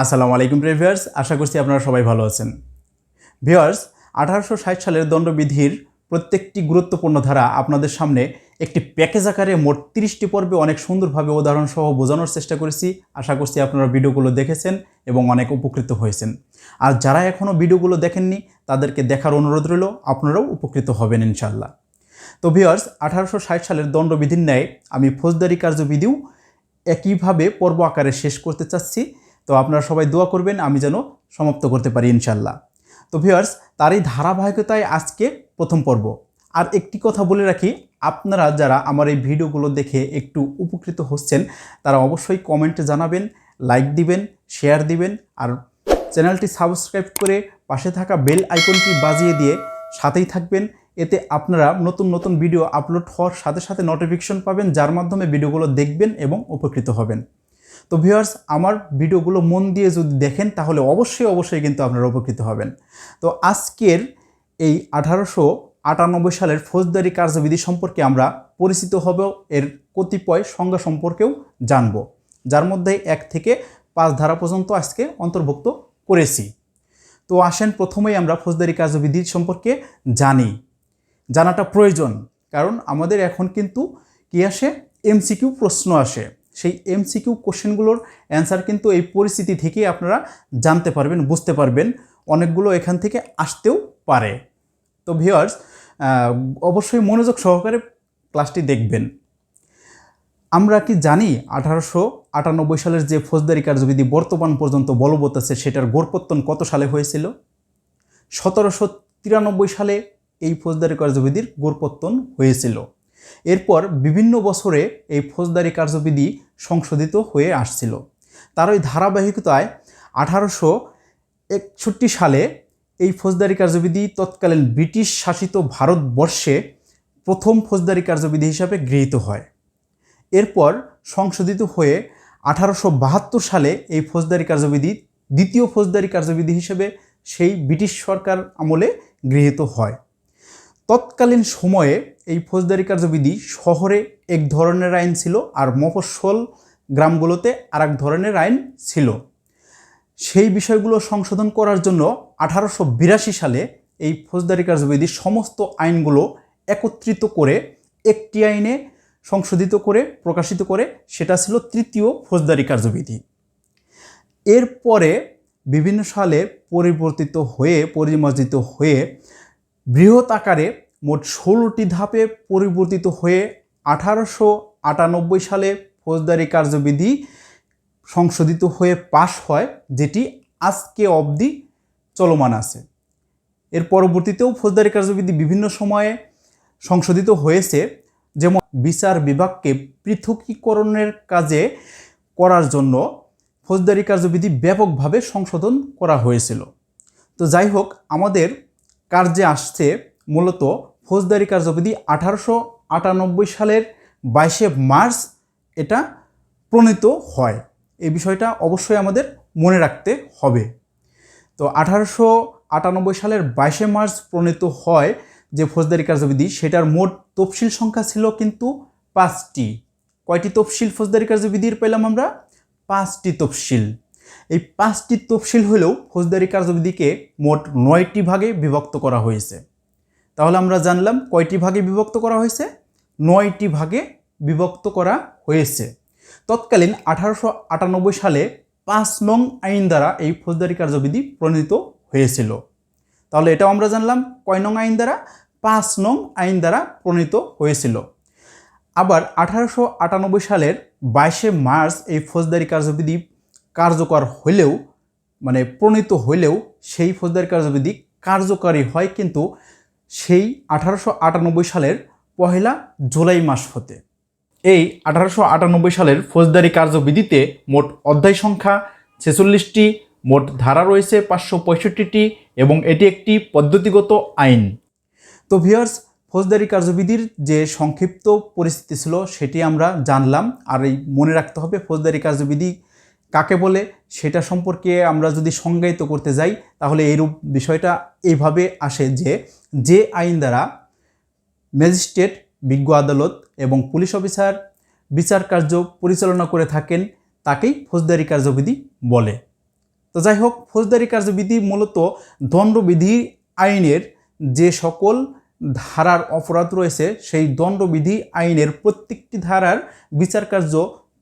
আসসালামু আলাইকুম প্রিভিয়ার্স, আশা করছি আপনারা সবাই ভালো আছেন। ভিউয়ার্স, আঠারোশো ষাট সালের দণ্ডবিধির প্রত্যেকটি গুরুত্বপূর্ণ ধারা আপনাদের সামনে একটি প্যাকেজ আকারে মোট তিরিশটি পর্বে অনেক সুন্দরভাবে উদাহরণ সহ বোঝানোর চেষ্টা করেছি। আশা করছি আপনারা ভিডিওগুলো দেখেছেন এবং অনেক উপকৃত হয়েছেন। আর যারা এখনও ভিডিওগুলো দেখেননি, তাদেরকে দেখার অনুরোধ রইল, আপনারাও উপকৃত হবেন ইনশাল্লাহ তো ভিউয়ার্স আঠারোশো ষাট সালের দণ্ডবিধির ন্যায় আমি ফৌজদারি কার্যবিধিও একইভাবে পর্ব আকারে শেষ করতে চাচ্ছি। তো আপনারা সবাই দোয়া করবেন, আমি যেন সমাপ্ত করতে পারি ইনশাল্লাহ তো ভিওয়ার্স তার এই ধারাবাহিকতায় আজকে প্রথম পর্ব। আর একটি কথা বলে রাখি, আপনারা যারা আমার এই ভিডিওগুলো দেখে একটু উপকৃত হচ্ছেন, তারা অবশ্যই কমেন্টে জানাবেন লাইক দিবেন শেয়ার দিবেন, আর চ্যানেলটি সাবস্ক্রাইব করে পাশে থাকা বেল আইকনটি বাজিয়ে দিয়ে সাথেই থাকবেন। এতে আপনারা নতুন নতুন ভিডিও আপলোড হওয়ার সাথে সাথে নোটিফিকেশন পাবেন, যার মাধ্যমে ভিডিওগুলো দেখবেন এবং উপকৃত হবেন। তো ভিউয়ার্স আমার ভিডিওগুলো মন দিয়ে যদি দেখেন, তাহলে অবশ্যই অবশ্যই কিন্তু আপনারা উপকৃত হবেন। তো আজকের এই আঠারোশো আটানব্বই সালের ফৌজদারি কার্যবিধি সম্পর্কে আমরা পরিচিত হব, এর কতিপয় সংজ্ঞা সম্পর্কেও জানব, যার মধ্যে এক থেকে পাঁচ ধারা পর্যন্ত আজকে অন্তর্ভুক্ত করেছি। তো আসেন, প্রথমেই আমরা ফৌজদারি কার্যবিধি সম্পর্কে জানি। জানাটা প্রয়োজন। কারণ আমাদের এখন কিন্তু কি আসে? এমসিকিউ প্রশ্ন আসে। সেই এমসিকিউ কোশ্চেনগুলোর অ্যান্সার কিন্তু এই পরিস্থিতি থেকেই আপনারা জানতে পারবেন, বুঝতে পারবেন। অনেকগুলো এখান থেকে আসতেও পারে। তো ভিওয়ার্স অবশ্যই মনোযোগ সহকারে ক্লাসটি দেখবেন। আমরা কি জানি আঠারোশো আটানব্বই সালের যে ফৌজদারি কার্যবিধি বর্তমান পর্যন্ত বলবৎ আছে, সেটার গোড়পত্তন কত সালে হয়েছিল? সতেরোশো তিরানব্বই সালে এই ফৌজদারি কার্যবিধির গোড়পত্তন হয়েছিল। এরপর বিভিন্ন বছরে এই ফৌজদারি কার্যবিধি সংশোধিত হয়ে আসছিল। তার ওই ধারাবাহিকতায় আঠারোশো একষট্টি সালে এই ফৌজদারি কার্যবিধি তৎকালীন ব্রিটিশ শাসিত ভারতবর্ষে প্রথম ফৌজদারি কার্যবিধি হিসাবে গৃহীত হয়। এরপর সংশোধিত হয়ে আঠারোশো বাহাত্তর সালে এই ফৌজদারি কার্যবিধি দ্বিতীয় ফৌজদারি কার্যবিধি হিসেবে সেই ব্রিটিশ সরকার আমলে গৃহীত হয়। তৎকালীন সময়ে এই ফৌজদারি কার্যবিধি শহরে এক ধরনের আইন ছিল আর মফস্বল গ্রামগুলোতে আর এক ধরনের আইন ছিল। সেই বিষয়গুলো সংশোধন করার জন্য আঠারোশো বিরাশি সালে এই ফৌজদারি কার্যবিধির সমস্ত আইনগুলো একত্রিত করে, একটি আইনে সংশোধিত করে, প্রকাশিত করে, সেটা ছিল তৃতীয় ফৌজদারি কার্যবিধি। এরপরে বিভিন্ন সালে পরিবর্তিত হয়ে, পরিমার্জিত হয়ে বৃহৎ আকারে মোট ষোলোটি ধাপে পরিবর্তিত হয়ে আঠারোশো আটানব্বই সালে ফৌজদারি কার্যবিধি সংশোধিত হয়ে পাশ হয়, যেটি আজকে অবধি চলমান আছে। এর পরবর্তীতেও ফৌজদারি কার্যবিধি বিভিন্ন সময়ে সংশোধিত হয়েছে, যেমন বিচার বিভাগকে পৃথকীকরণের কাজে করার জন্য ফৌজদারি কার্যবিধি ব্যাপকভাবে সংশোধন করা হয়েছিল। তো যাই হোক, আমাদের কার্যে আসছে মূলত ফৌজদারি কার্যবিধি আঠারোশো আটানব্বই সালের বাইশে মার্চ এটা প্রণীত হয়। এই বিষয়টা অবশ্যই আমাদের মনে রাখতে হবে। তো আঠারোশো আটানব্বই সালের বাইশে মার্চ প্রণীত হয় যে ফৌজদারি কার্যবিধি, সেটার মোট তফসিল সংখ্যা ছিল কিন্তু পাঁচটি। কয়টি তফসিল ফৌজদারি কার্যবিধির পেলাম আমরা? পাঁচটি তফসিল। এই পাঁচটি তফসিল হলেও ফৌজদারি কার্যবিধিকে মোট নয়টি ভাগে বিভক্ত করা হয়েছে। তাহলে আমরা জানলাম কয়টি ভাগে বিভক্ত করা হয়েছে? নয়টি ভাগে বিভক্ত করা হয়েছে। তৎকালীন আঠারোশো আটানব্বই সালে পাঁচ নং আইন দ্বারা এই ফৌজদারি কার্যবিধি প্রণীত হয়েছিল। তাহলে এটাও আমরা জানলাম কয় নং আইন দ্বারা? পাঁচ নং আইন দ্বারা প্রণীত হয়েছিল। আবার আঠারোশো আটানব্বই সালের বাইশে মার্চ এই ফৌজদারি কার্যবিধি কার্যকর হলেও মানে প্রণীত হলেও সেই ফৌজদারি কার্যবিধি কার্যকারী হয় কিন্তু সেই আঠারোশো আটানব্বই সালের পহেলা জুলাই মাস হতে। এই আঠারোশো আটানব্বই সালের ফৌজদারি কার্যবিধিতে মোট অধ্যায় সংখ্যা ছেচল্লিশটি, মোট ধারা রয়েছে পাঁচশো পঁয়ষট্টিটি এবং এটি একটি পদ্ধতিগত আইন। তো ভিয়ার্স ফৌজদারি কার্যবিধির যে সংক্ষিপ্ত পরিস্থিতি ছিল সেটি আমরা জানলাম। আর এই মনে রাখতে হবে, ফৌজদারি কার্যবিধি কাকে বলে, সেটা সম্পর্কে আমরা যদি সংজ্ঞায়িত করতে যাই, তাহলে এইরূপ বিষয়টা এইভাবে আসে যে যে আইন দ্বারা ম্যাজিস্ট্রেট, বিজ্ঞ আদালত এবং পুলিশ অফিসার বিচার কার্য পরিচালনা করে থাকেন, তাকেই ফৌজদারি কার্যবিধি বলে। তো যাই হোক, ফৌজদারি কার্যবিধি মূলত দণ্ডবিধি আইনের যে সকল ধারার অপরাধ রয়েছে, সেই দণ্ডবিধি আইনের প্রত্যেকটি ধারার বিচার কার্য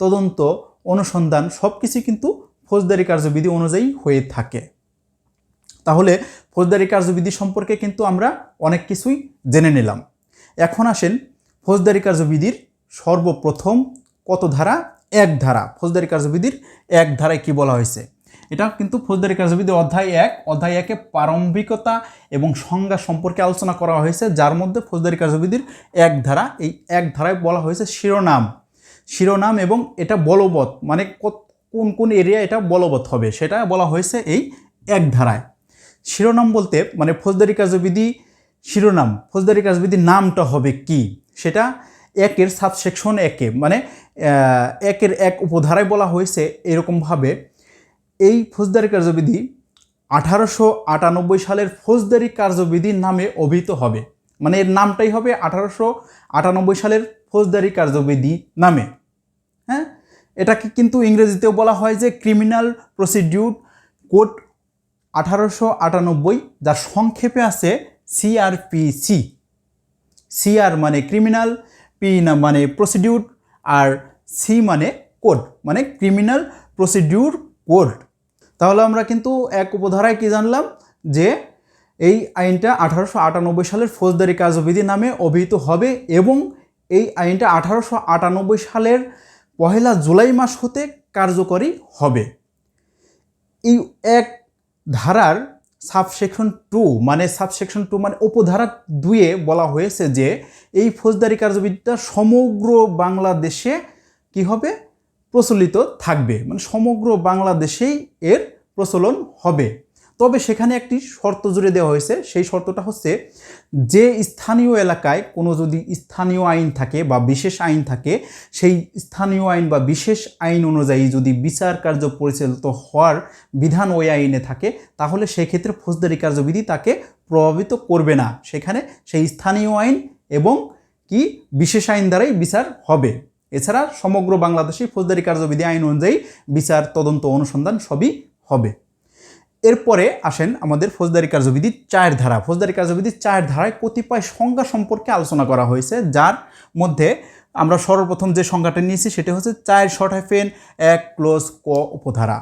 তদন্ত অনুসন্ধান সব কিছু কিন্তু ফৌজদারি কার্যবিধি অনুযায়ী হয়ে থাকে। তাহলে ফৌজদারি কার্যবিধি সম্পর্কে কিন্তু আমরা অনেক কিছুই জেনে নিলাম। এখন আসেন ফৌজদারি কার্যবিধির সর্বপ্রথম কত ধারা? এক ধারা। ফৌজদারি কার্যবিধির এক ধারায় কি বলা হয়েছে? এটা কিন্তু ফৌজদারি কার্যবিধি অধ্যায় এক। অধ্যায় একে প্রারম্ভিকতা এবং সংজ্ঞা সম্পর্কে আলোচনা করা হয়েছে, যার মধ্যে ফৌজদারি কার্যবিধির এক ধারা। এই এক ধারায় বলা হয়েছে শিরোনাম। শিরোনাম এবং এটা বলবৎ মানে কোন কোন এরিয়া এটা বলবৎ হবে, সেটা বলা হয়েছে এই এক ধারায়। শিরোনাম বলতে মানে ফৌজদারি কার্যবিধি শিরোনাম, ফৌজদারি কার্যবিধির নামটা হবে কি? সেটা একের সাবসেকশন একে মানে একের এক উপধারায় বলা হয়েছে এরকমভাবে, এই ফৌজদারি কার্যবিধি আঠারোশো আটানব্বই সালের ফৌজদারি কার্যবিধি নামে অভিহিত হবে। মানে এর নামটাই হবে আঠারোশো আটানব্বই সালের ফৌজদারি কার্যবিধি নামে। হ্যাঁ? এটাকে কিন্তু ইংরেজিতেও বলা হয় যে ক্রিমিনাল প্রসিডিউর কোড আঠারোশো আটানব্বই, যার সংক্ষেপে আছে সিআরপিসি সিআর মানে ক্রিমিনাল পি না মানে প্রসিডিউর আর সি মানে কোড মানে ক্রিমিনাল প্রসিডিউর কোড তাহলে আমরা কিন্তু এক উপধারায় কি জানলাম? যে এই আইনটা আঠারোশো আটানব্বই সালের ফৌজদারি কার্যবিধি নামে অভিহিত হবে এবং এই আইনটা আঠারোশো আটানব্বই সালের পহেলা জুলাই মাস হতে কার্যকরী হবে। এই এক ধারার সাবসেকশন টু মানে সাবসেকশন টু মানে উপধারা দুয়ে বলা হয়েছে যে এই ফৌজদারি কার্যবিদ্যা সমগ্র বাংলাদেশে কি হবে? প্রচলিত থাকবে। মানে সমগ্র বাংলাদেশেই এর প্রচলন হবে। তবে সেখানে একটি শর্ত জুড়ে দেওয়া হয়েছে। সেই শর্তটা হচ্ছে যে স্থানীয় এলাকায় কোনো যদি স্থানীয় আইন থাকে বা বিশেষ আইন থাকে, সেই স্থানীয় আইন বা বিশেষ আইন অনুযায়ী যদি বিচার কার্য পরিচালিত হওয়ার বিধান ওই আইনে থাকে, তাহলে সেক্ষেত্রে ফৌজদারি কার্যবিধি তাকে প্রভাবিত করবে না। সেখানে সেই স্থানীয় আইন এবং কি বিশেষ আইন দ্বারাই বিচার হবে। এছাড়া সমগ্র বাংলাদেশে ফৌজদারি কার্যবিধি আইন অনুযায়ী বিচার তদন্ত অনুসন্ধান সবই হবে। এরপরে আসেন আমাদের ফৌজদারি কার্যবিধি চায়ের ধারা। ফৌজদারি কার্যবিধি চায়ের ধারায় কতিপয় সংজ্ঞা সম্পর্কে আলোচনা করা হয়েছে, যার মধ্যে আমরা সর্বপ্রথম যে সংজ্ঞাটা নিয়েছি সেটা হচ্ছে চায়ের শর্ট হাইফেন এক ক্লোজ ক উপধারা।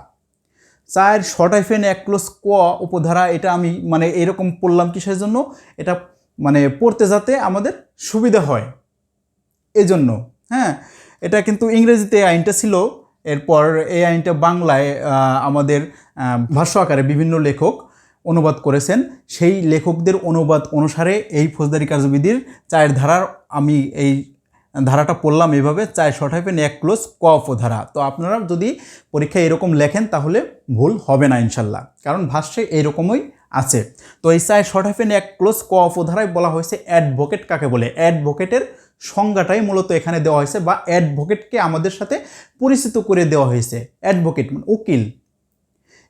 চায়ের শর্ট হাইফেন এক ক্লোজ ক উপধারা, এটা আমি মানে এরকম পড়লাম কিসের জন্য? এটা মানে পড়তে যাতে আমাদের সুবিধা হয়। এজন্য হ্যাঁ এটা কিন্তু ইংরেজিতে আইনটা ছিল এরপর এই আইনটা বাংলায় আমাদের ভাষ্য আকারে বিভিন্ন লেখক অনুবাদ করেছেন। সেই লেখকদের অনুবাদ অনুসারে এই ফৌজদারি কার্যবিধির চায়ের ধারার আমি এই ধারাটা পড়লাম এইভাবে চায় শর্ট হাইফেন এক ক্লোজ ক ধারা। তো আপনারা যদি পরীক্ষায় এরকম লেখেন তাহলে ভুল হবে না ইনশাল্লাহ, কারণ ভাষ্যে এইরকমই আছে। তো এই চায় শর্ট হাইফেন এক ক্লোজ ক ধারায় বলা হয়েছে অ্যাডভোকেট কাকে বলে? অ্যাডভোকেটের সংজ্ঞাটাই মূলত এখানে দেওয়া হয়েছে বা অ্যাডভোকেটকে আমাদের সাথে পরিচিত করে দেওয়া হয়েছে। অ্যাডভোকেট মানে উকিল।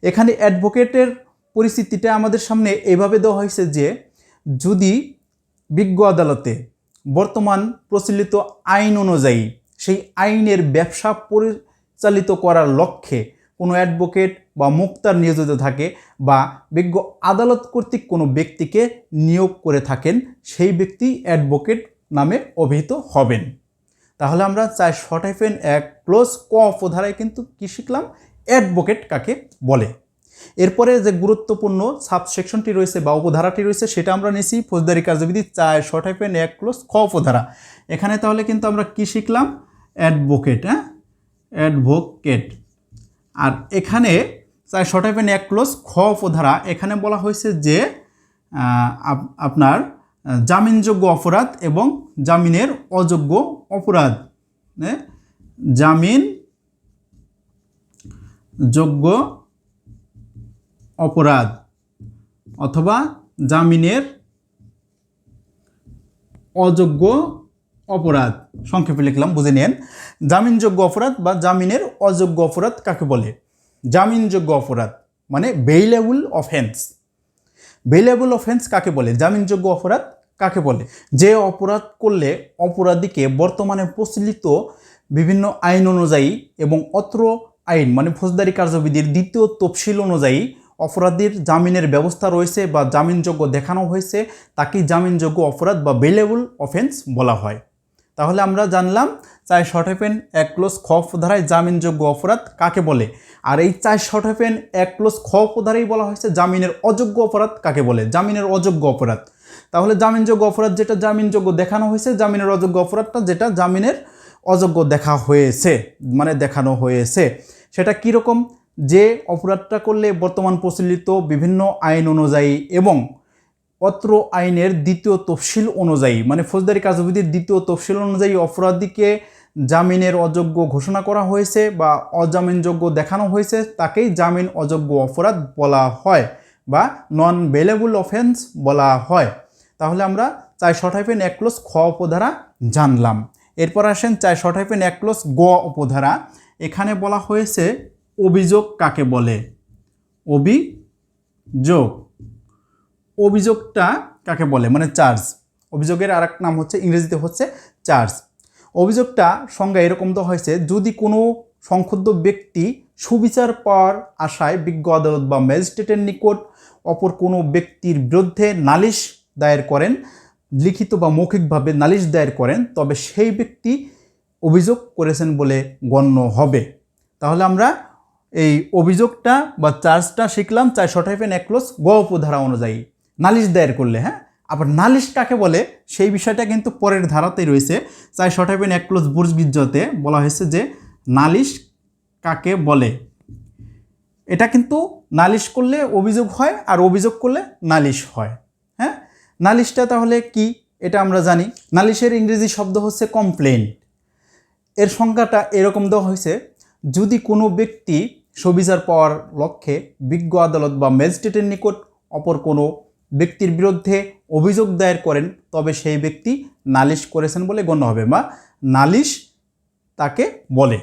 এখানে অ্যাডভোকেটের পরিস্থিতিটা আমাদের সামনে এভাবে দেওয়া হয়েছে যে, যদি বিজ্ঞ আদালতে বর্তমান প্রচলিত আইন অনুযায়ী সেই আইনের ব্যবসা পরিচালিত করার লক্ষ্যে কোনো অ্যাডভোকেট বা মুক্তার নিয়োজিত থাকে বা বিজ্ঞ আদালত কর্তৃক কোনো ব্যক্তিকে নিয়োগ করে থাকেন, সেই ব্যক্তি অ্যাডভোকেট নামে অভিহিত হবেন। তাহলে আমরা চাই শর্ট হাইফেন এক ক্লোজ ক ধারায় কিন্তু কি শিখলাম? অ্যাডভোকেট কাকে বলে। এরপরে যে গুরুত্বপূর্ণ সাবসেকশনটি রয়েছে বা উপধারাটি রয়েছে সেটা আমরা নিয়েছি ফৌজদারি কার্যবিধি চার শর্ট হাইফেন এক ক্লোজ খ উপধারা এখানে তাহলে কিন্তু আমরা কি শিখলাম? অ্যাডভোকেট হ্যাঁ? অ্যাডভোকেট। আর এখানে চার শর্ট হাইফেন এক ক্লোজ খ উপধারা এখানে বলা হয়েছে যে আপনার জামিনযোগ্য অপরাধ এবং জামিনের অযোগ্য অপরাধ? জামিন যোগ্য অপরাধ অথবা জামিনের অযোগ্য অপরাধ। সংক্ষেপে লিখলাম, বুঝে নেন জামিনযোগ্য অপরাধ বা জামিনের অযোগ্য অপরাধ কাকে বলে? জামিনযোগ্য অপরাধ মানে বেইলেবল অফেন্স বেইলেবল অফেন্স কাকে বলে? জামিনযোগ্য অপরাধ কাকে বলে? যে অপরাধ করলে অপরাধীকে বর্তমানে প্রচলিত বিভিন্ন আইন অনুযায়ী এবং অত্র আইন মানে ফৌজদারি কার্যবিধির দ্বিতীয় তফসিল অনুযায়ী অপরাধীর জামিনের ব্যবস্থা রয়েছে বা জামিনযোগ্য দেখানো হয়েছে, তাকেই জামিনযোগ্য অপরাধ বা বেলেবল অফেন্স বলা হয়। তাহলে আমরা জানলাম চাই শর্ট হেপেন এক ক্লোজ খ ধারায় জামিনযোগ্য অপরাধ কাকে বলে? আর এই চাই শর্ট হেপেন এক ক্লোজ খ ধারাই বলা হয়েছে জামিনের অযোগ্য অপরাধ কাকে বলে? জামিনের অযোগ্য অপরাধ। তাহলে জামিনযোগ্য অপরাধ যেটা জামিনযোগ্য দেখানো হয়েছে, জামিনের অযোগ্য অপরাধটা যেটা জামিনের অযোগ্য দেখা হয়েছে মানে দেখানো হয়েছে। সেটা কীরকম যে অপরাধটা করলে বর্তমান প্রচলিত বিভিন্ন আইন অনুযায়ী এবং অত্র আইনের দ্বিতীয় তফসিল অনুযায়ী মানে ফৌজদারি কার্যবিধির দ্বিতীয় তফসিল অনুযায়ী অপরাধীকে জামিনের অযোগ্য ঘোষণা করা হয়েছে বা অজামিনযোগ্য দেখানো হয়েছে, তাকেই জামিন অযোগ্য অপরাধ বলা হয় বা নন বেলেবল অফেন্স বলা হয়। তাহলে আমরা চাই শর্ট হাইফেন এক ক্লোজ খ উপধারা জানলাম। এরপর আসেন চাই শর্ট এক ক্লোজ গ উপধারা এখানে বলা হয়েছে, অভিযোগ কাকে বলে? অভিযোগ। অভিযোগটা কাকে বলে? মানে চার্জ অভিযোগের আর নাম হচ্ছে, ইংরেজিতে হচ্ছে চার্জ অভিযোগটা সংজ্ঞা এরকম তো হয়েছে, যদি কোনো সংক্ষুব্ধ ব্যক্তি সুবিচার পাওয়ার আশায় বিজ্ঞ আদালত বা ম্যাজিস্ট্রেটের নিকট অপর কোনো ব্যক্তির বিরুদ্ধে নালিশ দায়ের করেন, লিখিত বা মৌখিকভাবে নালিশ দায়ের করেন, তবে সেই ব্যক্তি অভিযোগ করেছেন বলে গণ্য হবে। তাহলে আমরা এই অভিযোগটা বা চার্জটা শিখলাম চাই শর্টাইফেন একক্লোজ গ উপধারা অনুযায়ী। নালিশ দায়ের করলে হ্যাঁ? আবার নালিশ কাকে বলে, সেই বিষয়টা কিন্তু পরের ধারাতেই রয়েছে। চাই শর্টাইফেন একক্লোজ বুর্জগিজ্জতে বলা হয়েছে যে, নালিশ কাকে বলে? এটা কিন্তু নালিশ করলে অভিযোগ হয়, আর অভিযোগ করলে নালিশ হয় হ্যাঁ? নালিশটা তাহলে কি? এটা আমরা জানি। নালিশের ইংরেজি শব্দ হচ্ছে কমপ্লেন্ট এর সংজ্ঞাটা এরকম দেওয়া হয়েছে, যদি কোনো ব্যক্তি সবিচার পাওয়ার লক্ষ্যে বিজ্ঞ আদালত বা ম্যাজিস্ট্রেটের নিকট অপর কোনো ব্যক্তির বিরুদ্ধে অভিযোগ দায়ের করেন, তবে সেই ব্যক্তি নালিশ করেছেন বলে গণ্য হবে। বা নালিশ তাকে বলে।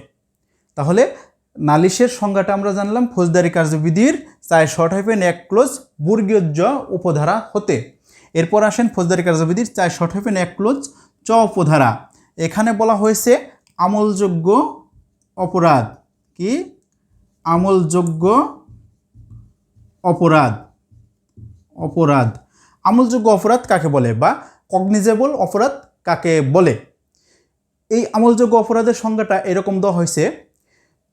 তাহলে নালিশের সংজ্ঞাটা আমরা জানলাম, ফৌজদারি কার্যবিধির চায় শর্ট হাইফেন এক ক্লোজ বর্গীয় জ উপধারা হতে। এরপর আসেন ফৌজদারি কার্যবিধির চায় শর্ট হাইফেন এক ক্লোজ চ উপধারা। এখানে বলা হয়েছে আমলযোগ্য অপরাধ। কি? আমলযোগ্য অপরাধ। অপরাধ। আমলযোগ্য অপরাধ কাকে বলে বা কগনিজেবল অপরাধ কাকে বলে? এই আমলযোগ্য অপরাধের সংজ্ঞাটা এরকম দেওয়া হয়েছে,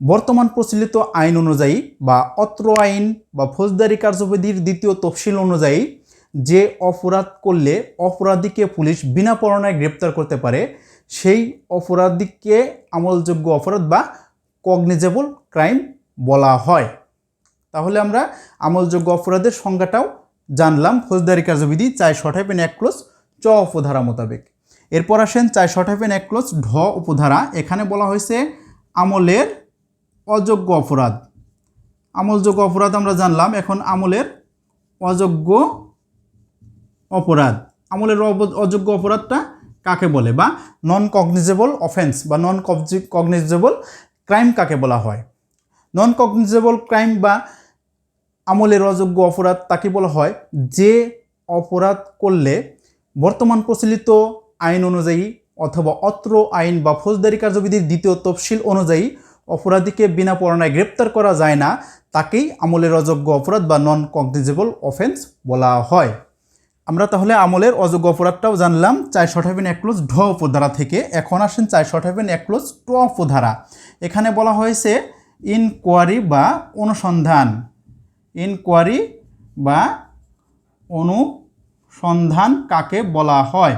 বর্তমান প্রচলিত আইন অনুযায়ী বা অত্র আইন বা ফৌজদারি কার্যবিধির দ্বিতীয় তফসিল অনুযায়ী যে অপরাধ করলে অপরাধীকে পুলিশ বিনা পরণায় গ্রেপ্তার করতে পারে, সেই অপরাধীকে আমলযোগ্য অপরাধ বা কগনিজেবল ক্রাইম বলা হয়। তাহলে আমরা আমলযোগ্য অপরাধের সংজ্ঞাটাও জানলাম ফৌজদারি কার্যবিধি চাই শর্ট হাইপেন এক ক্লোজ চ উপধারা মোতাবেক। এরপর আসেন চাই শর্ট হাইপেন এক ক্লোজ ঢ উপধারা। এখানে বলা হয়েছে আমলের অযোগ্য অপরাধ। আমলযোগ্য অপরাধ আমরা জানলাম, এখন আমলের অযোগ্য অপরাধ। আমলের অযোগ্য অপরাধটা কাকে বলে বা নন কগনিজেবল অফেন্স বা নন কগনিজেবল ক্রাইম কাকে বলা হয়? নন কগনিজেবল ক্রাইম বা আমলের অযোগ্য অপরাধ তাকে বলা হয়। যে অপরাধ করলে বর্তমান প্রচলিত আইন অনুযায়ী অথবা অত্র আইন বা ফৌজদারি কার্যবিধির দ্বিতীয় তফসিল অনুযায়ী অপরাধীকে বিনা পরণায় গ্রেপ্তার করা যায় না, তাকেই আমলের অযোগ্য অপরাধ বা নন কগনিজেবল অফেন্স বলা হয়। আমরা তাহলে আমলের অযোগ্য অপরাধটাও জানলাম, চাই শর্ট হাইভেন একক্লোজ ঢ উপধারা থেকে। এখন আসেন চাই শর্ট হাইভেন একক্লোজ ট উপধারা। এখানে বলা হয়েছে ইনকোয়ারি বা অনুসন্ধান। ইনকোয়ারি বা অনুসন্ধান কাকে বলা হয়?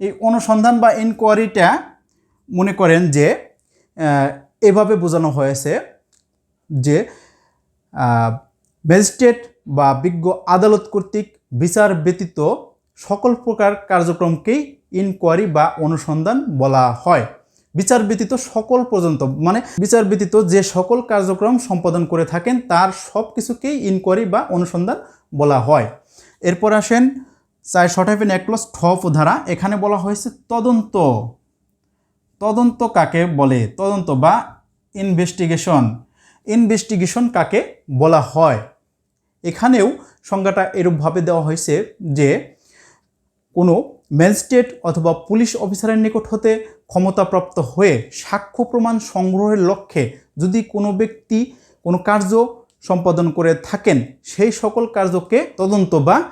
এই অনুসন্ধান বা ইনকোয়ারিটা মনে করেন যে এভাবে বোঝানো হয়েছে যে ম্যাজিস্ট্রেট বা বিজ্ঞ আদালত কর্তৃক বিচার ব্যতীত সকল প্রকার কার্যক্রমকেই ইনকোয়ারি বা অনুসন্ধান বলা হয়। বিচার ব্যতীত সকল পর্যন্ত মানে বিচার ব্যতীত যে সকল কার্যক্রম সম্পাদন করে থাকেন, তার সব কিছুকেই ইনকোয়ারি বা অনুসন্ধান বলা হয়। এরপর আসেন চাই শর্ট হাইফেন একপ্লাস ঠপ ধারা, এখানে বলা হয়েছে তদন্ত। তদন্ত কাকে বলে? তদন্ত বা ইনভেস্টিগেশন ইনভেস্টিগেশন কাকে বলা হয়? এখানেও সংজ্ঞাটা এরূপভাবে দেওয়া হয়েছে যে কোনো ম্যাজিস্ট্রেট অথবা পুলিশ অফিসারের নিকট হতে ক্ষমতাপ্রাপ্ত হয়ে সাক্ষ্য প্রমাণ সংগ্রহের লক্ষ্যে যদি কোনো ব্যক্তি কোনো কার্য সম্পাদন করে থাকেন, সেই সকল কার্যকে তদন্ত বা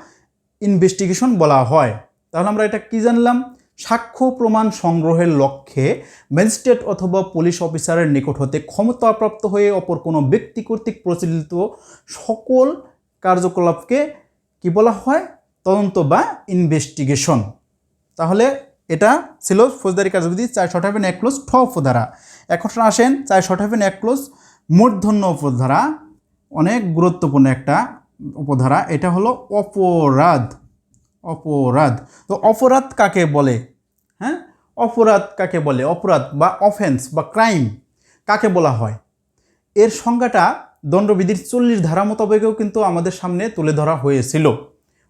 ইনভেস্টিগেশন বলা হয়। তাহলে আমরা এটা কি জানলাম? সাক্ষ্য প্রমাণ সংগ্রহের লক্ষ্যে ম্যাজিস্ট্রেট অথবা পুলিশ অফিসারের নিকট হতে ক্ষমতাপ্রাপ্ত হয়ে অপর কোনো ব্যক্তি কর্তৃক প্রচলিত সকল কার্যকলাপকে কি বলা হয়? তদন্ত বা ইনভেস্টিগেশন। তাহলে এটা ছিল ফৌজদারি কার্যবিধি চার শর্ট হাইফেন এক ক্লোজ ঠ উপধারা। এখন আসেন চার শর্ট হাইফেন এক ক্লোজ মূর্ধন্য উপধারা। অনেক গুরুত্বপূর্ণ একটা উপধারা, এটা হলো অপরাধ। অপরাধ। তো অপরাধ কাকে বলে? হ্যাঁ? অপরাধ কাকে বলে? অপরাধ বা অফেন্স বা ক্রাইম কাকে বলা হয়? এর সংজ্ঞাটা দণ্ডবিধির চল্লিশ ধারা মোতাবেকেও কিন্তু আমাদের সামনে তুলে ধরা হয়েছিল।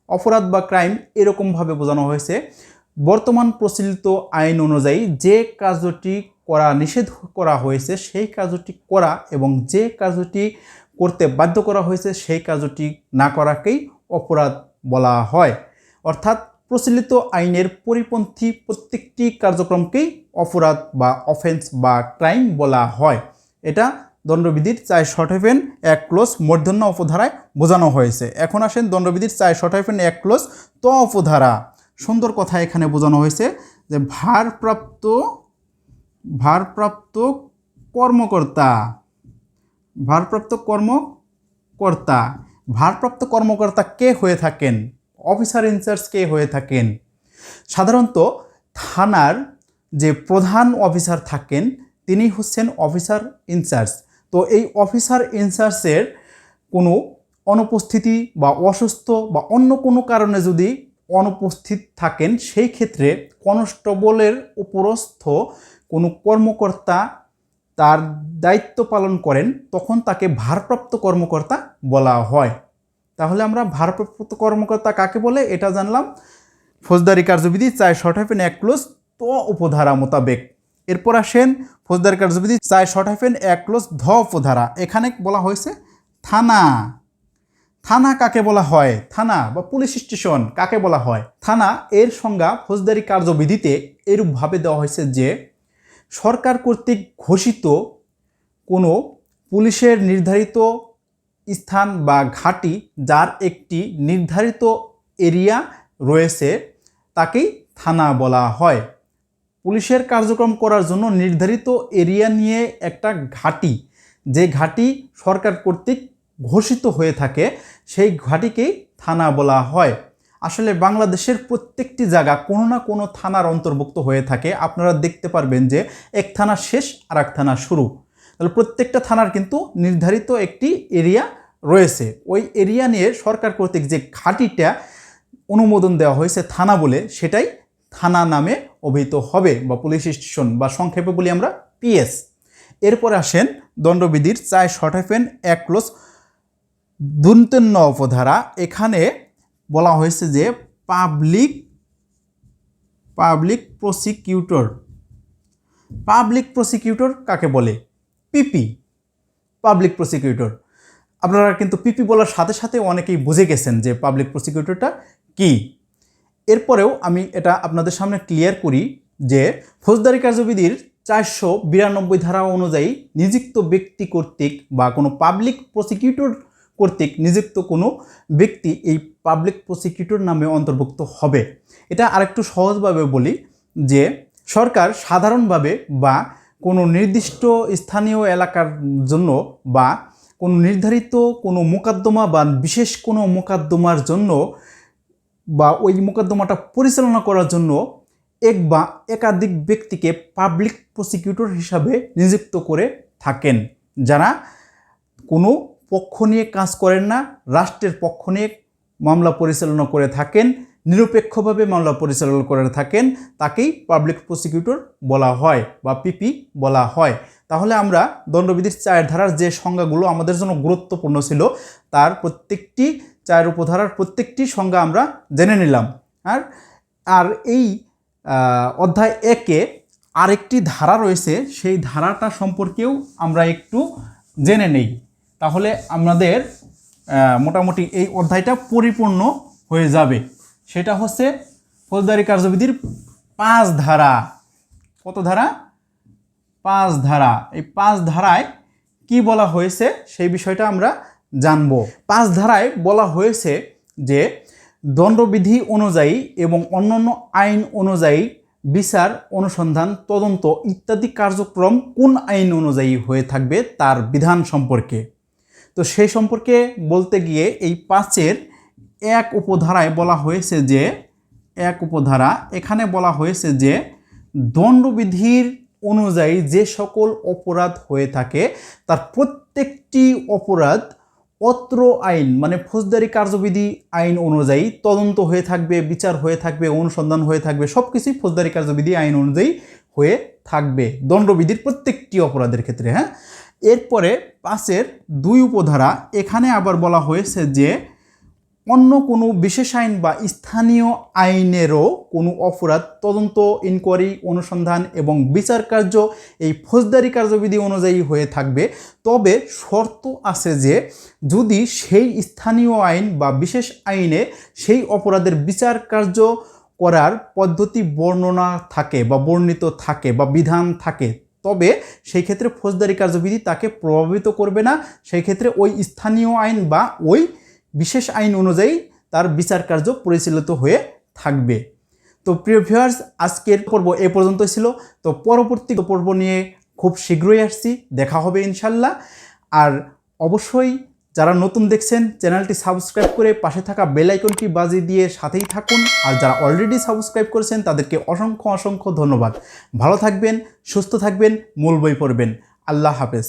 অপরাধ বা ক্রাইম এরকমভাবে বোঝানো হয়েছে। বর্তমান প্রচলিত আইন অনুযায়ী যে কার্যটি করা নিষেধ করা হয়েছে, সেই কার্যটি করা এবং যে কার্যটি করতে বাধ্য করা হয়েছে, সেই কার্যটি না করাকেই অপরাধ বলা হয়। অর্থাৎ প্রচলিত আইনের পরিপন্থী প্রত্যেকটি কার্যক্রমকেই অপরাধ বা অফেন্স বা ক্রাইম বলা হয়। এটা দণ্ডবিধির চার শর্ট হাইফেন এক ক্লোজ মূর্ধন্য অপধারায় বোঝানো হয়েছে। এখন আসেন দণ্ডবিধির চার শর্ট হাইফেন এক ক্লোজ ত উপধারা সুন্দর কথা এখানে বোঝানো হয়েছে যে ভারপ্রাপ্ত ভারপ্রাপ্ত কর্মকর্তা ভারপ্রাপ্ত কর্মকর্তা ভারপ্রাপ্ত কর্মকর্তা কে হয়ে থাকেন? অফিসার ইনচার্জ কে হয়ে থাকেন? সাধারণত থানার যে প্রধান অফিসার থাকেন, তিনি হচ্ছেন অফিসার ইনচার্জ তো এই অফিসার ইনচার্জের কোনো অনুপস্থিতি বা অসুস্থ বা অন্য কোনো কারণে যদি অনুপস্থিত থাকেন, সেই ক্ষেত্রে কনস্টেবলের উপরস্থ কোনো কর্মকর্তা তার দায়িত্ব পালন করেন, তখন তাকে ভারপ্রাপ্ত কর্মকর্তা বলা হয়। তাহলে আমরা ভারপ্রাপ্ত কর্মকর্তা কাকে বলে? এটা জানলাম। ফৌজদারি কার্যবিধি চার শর্ট হাইফেন এক ক্লোজ ত উপধারা মোতাবেক। এরপর আসেন ফৌজদারি কার্যবিধি চার শর্ট হাইফেন এক ক্লোজ ধ উপধারা। এখানে বলা হয়েছে থানা। থানা কাকে বলা হয়? থানা বা পুলিশ স্টেশন কাকে বলা হয়? থানা এর সংজ্ঞা ফৌজদারি কার্যবিধিতে এরূপভাবে দেওয়া হয়েছে যে, সরকার কর্তৃক ঘোষিত কোনো পুলিশের নির্ধারিত স্থান বা ঘাঁটি যার একটি নির্ধারিত এরিয়া রয়েছে তাকেই থানা বলা হয়। পুলিশের কার্যক্রম করার জন্য নির্ধারিত এরিয়া নিয়ে একটা ঘাঁটি, যে ঘাঁটি সরকার কর্তৃক ঘোষিত হয়ে থাকে সেই ঘাঁটিকেই থানা বলা হয়। আসলে বাংলাদেশের প্রত্যেকটি জায়গা কোনো না কোনো থানার অন্তর্ভুক্ত হয়ে থাকে। আপনারা দেখতে পারবেন যে এক থানা শেষ আর এক থানা শুরু। তাহলে প্রত্যেকটা থানার কিন্তু নির্ধারিত একটি এরিয়া রয়েছে। ওই এরিয়া নিয়ে সরকার কর্তৃক যে ঘাঁটিটা অনুমোদন দেওয়া হয়েছে থানা বলে, সেটাই থানা নামে অভিহিত হবে বা পুলিশ স্টেশন বা সংক্ষেপে বলি আমরা পিএস। এরপর আসেন দণ্ডবিধির চায় শর্ট হাইফেন এক ক্লোজ দুন্তন্য উপধারা এখানে বলা হয়েছে যে public public prosecutor. Public prosecutor কাকে বলে? পিপি। Public prosecutor. আপনারা কিন্তু পিপি বলার সাথে সাথে অনেকেই বুঝে গেছেন যে পাবলিক প্রসিকিউটরটা কি। এরপরেও আমি এটা আপনাদের সামনে ক্লিয়ার করি যে ফৌজদারি কার্যবিধির চারশো বিরানব্বই ধারা অনুযায়ী নিযুক্ত ব্যক্তি কর্তৃক বা কোনো পাবলিক প্রসিকিউটর কর্তৃক নিযুক্ত কোনো ব্যক্তি এই পাবলিক প্রসিকিউটর নামে অন্তর্ভুক্ত হবে। এটা আরেকটু সহজভাবে বলি যে সরকার সাধারণভাবে বা কোনো নির্দিষ্ট স্থানীয় এলাকার জন্য বা কোনো নির্ধারিত কোনো মোকদ্দমা বা বিশেষ কোনো মোকদ্দমার জন্য বা ওই মোকদ্দমাটা পরিচালনা করার জন্য এক বা একাধিক ব্যক্তিকে পাবলিক প্রসিকিউটর হিসাবে নিযুক্ত করে থাকেন। যারা কোনো পক্ষ নিয়ে কাজ করেন না, রাষ্ট্রের পক্ষ নিয়ে মামলা পরিচালনা করে থাকেন, নিরপেক্ষভাবে মামলা পরিচালনা করে থাকেন, তাকেই পাবলিক প্রসিকিউটর বলা হয় বা পিপি বলা হয়। তাহলে আমরা দণ্ডবিধির চায়ের ধারার যে সংজ্ঞাগুলো আমাদের জন্য গুরুত্বপূর্ণ ছিল, তার প্রত্যেকটি চায়ের উপধারার প্রত্যেকটি সংজ্ঞা আমরা জেনে নিলাম। আর আর এই অধ্যায় একে আরেকটি ধারা রয়েছে, সেই ধারাটা সম্পর্কেও আমরা একটু জেনে নেই। তাহলে আমাদের মোটামুটি এই অধ্যায়টা পরিপূর্ণ হয়ে যাবে। সেটা হচ্ছে ফৌজদারি কার্যবিধির পাঁচ ধারা। কত ধারা? পাঁচ ধারা। এই পাঁচ ধারায় কি বলা হয়েছে সেই বিষয়টা আমরা জানব। পাঁচ ধারায় বলা হয়েছে যে দণ্ডবিধি অনুযায়ী এবং অন্যান্য আইন অনুযায়ী বিচার, অনুসন্ধান, তদন্ত ইত্যাদি কার্যক্রম কোন আইন অনুযায়ী হয়ে থাকবে তার বিধান সম্পর্কে। তো সেই সম্পর্কে বলতে গিয়ে এই পাঁচের এক উপধারায় বলা হয়েছে যে, এক উপধারা, এখানে বলা হয়েছে যে, দণ্ডবিধির অনুযায়ী যে সকল অপরাধ হয়ে থাকে, তার প্রত্যেকটি অপরাধ অত্র আইন মানে ফৌজদারি কার্যবিধি আইন অনুযায়ী তদন্ত হয়ে থাকবে, বিচার হয়ে থাকবে, অনুসন্ধান হয়ে থাকবে সব কিছুই ফৌজদারি কার্যবিধি আইন অনুযায়ী হয়ে থাকবে। দণ্ডবিধির প্রত্যেকটি অপরাধের ক্ষেত্রে হ্যাঁ? এরপরে পাঁচের দুই উপধারা এখানে আবার বলা হয়েছে যে অন্য কোনো বিশেষ আইন বা স্থানীয় আইনেরও কোনো অপরাধ তদন্ত ইনকোয়ারি অনুসন্ধান এবং বিচার কার্য এই ফৌজদারি কার্যবিধি অনুযায়ী হয়ে থাকবে। তবে শর্ত আছে যে যদি সেই স্থানীয় আইন বা বিশেষ আইনে সেই অপরাধের বিচার কার্য করার পদ্ধতি বর্ণনা থাকে বা বর্ণিত থাকে বা বিধান থাকে তবে সেই ক্ষেত্রে ফৌজদারি কার্যবিধি তাকে প্রভাবিত করবে না। সেই ক্ষেত্রে ওই স্থানীয় আইন বা ওই বিশেষ আইন অনুযায়ী তার বিচার কার্য পরিচালিত হয়ে থাকবে। তো প্রিয় ভিউয়ার্স আজকের পর্ব এ পর্যন্ত ছিল। তো পরবর্তী পর্ব নিয়ে খুব শীঘ্রই আসছি। দেখা হবে ইনশাল্লাহ। আর অবশ্যই যারা নতুন দেখছেন, চ্যানেলটি সাবস্ক্রাইব করে পাশে থাকা বেল আইকনটি বাজিয়ে দিয়ে সাথেই থাকুন। আর যারা অলরেডি সাবস্ক্রাইব করেছেন, তাদেরকে অসংখ্য অসংখ্য ধন্যবাদ। ভালো থাকবেন, সুস্থ থাকবেন, মূল বই পড়বেন। আল্লাহ হাফেজ।